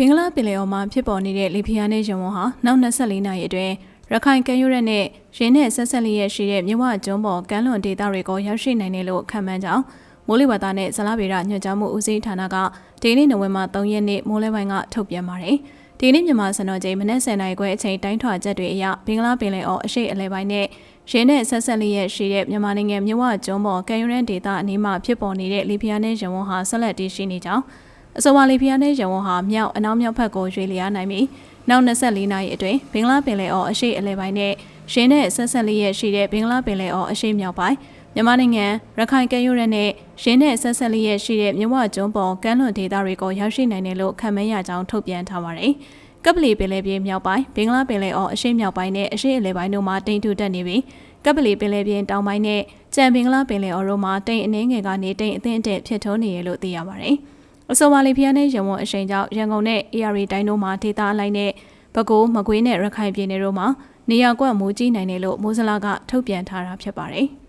ဘင်္ဂလားပင်လယ်အော်မှာဖြစ်ပေါ်နေတဲ့လေဖိအားနည်းရုံဝန်းဟာနောက်24နာရီအတွင်းရခိုင်ကမ်းရိုးရက်နဲ့ရင်းနဲ့ဆက်ဆက်လျက်ရှိတဲ့မြဝကျွန်းပေါ်ကမ်းလွန်ဒေသတွေကိုရောက်ရှိနိုင်တယ်လို့ခန့်မှန်းကြောင်းမိုးလေဝသနဲ့ဇလဗေဒညွှန်ကြားမှုဦးစီးဌာနကဒီနေ့နိုဝင်ဘာ3ရက်နေ့မိုးလေပိုင်းကထုတ်ပြန်ပါတယ်။ဒီနေ့မြန်မာစံတော်ချိန်မနက်10:00နာရီခွဲအချိန်တိုင်းထွာချက်တွေအရဘင်္ဂလားပင်လယ်အော်အရှိတ်အလဲပိုင်းနဲ့ရင်းနဲ့ဆက်ဆက်လျက်ရှိတဲ့မြန်မာနိုင်ငံမြဝကျွန်းပေါ်ကမ်းရိုးရက်ဒေသအနီးမှာဖြစ်ပေါ်နေတဲ့လေဖိအားနည်းရုံဝန်းဟာဆက်လက်တည်ရှိနေကြောင်း အဆိုပါလေဖျားနဲ့ရဝန်းဟာမြောက်အနောက်မြောက်ဘက်ကိုရွေလျားနိုင်ပြီးနောက်24နာရီအတွင်းဘင်္ဂလားပင်လယ်အော်အရှေ့အလယ်ပိုင်းနဲ့ရင်းနဲ့ဆက်ဆက်လေးရရှိတဲ့ဘင်္ဂလားပင်လယ်အော်အရှေ့မြောက်ပိုင်းမြန်မာနိုင်ငံရခိုင်ကမ်းရိုးရက်နဲ့ရင်းနဲ့ဆက်ဆက်လေးရရှိတဲ့မြဝကျွန်းပေါ်ကမ်းလွန်ဒေသတွေကိုရောက်ရှိနိုင်တယ်လို့ခန့်မှန်းရကြောင်းထုတ်ပြန်ထားပါတယ်။ကပလီပင်လယ်ပြင်မြောက်ပိုင်းဘင်္ဂလားပင်လယ်အော်အရှေ့မြောက်ပိုင်းနဲ့အရှေ့အလယ်ပိုင်းတို့မှာတိမ်ထူတက်နေပြီးကပလီပင်လယ်ပြင်တောင်ပိုင်းနဲ့ကြံဘင်္ဂလားပင်လယ်အော်တို့မှာတိမ်အနှင်းငယ်ကနေတိမ်အသင့်အတက်ဖြစ်ထွန်းနေရလို့သိရပါတယ်။ အဆိုပါလီဖျားနဲ့ရန်ကုန်အရှိန်ကြောင့်ရန်ကုန်နဲ့ AR တိုင်းတို့မှာဒေသအလိုက်နဲ့ပဲခူးမကွေးနဲ့ရခိုင်ပြည်နယ်တို့မှာနေရာကွက်မိုးကြီးနိုင်တယ်လို့မိုးစလာကထုတ်ပြန်ထားတာဖြစ်ပါတယ်။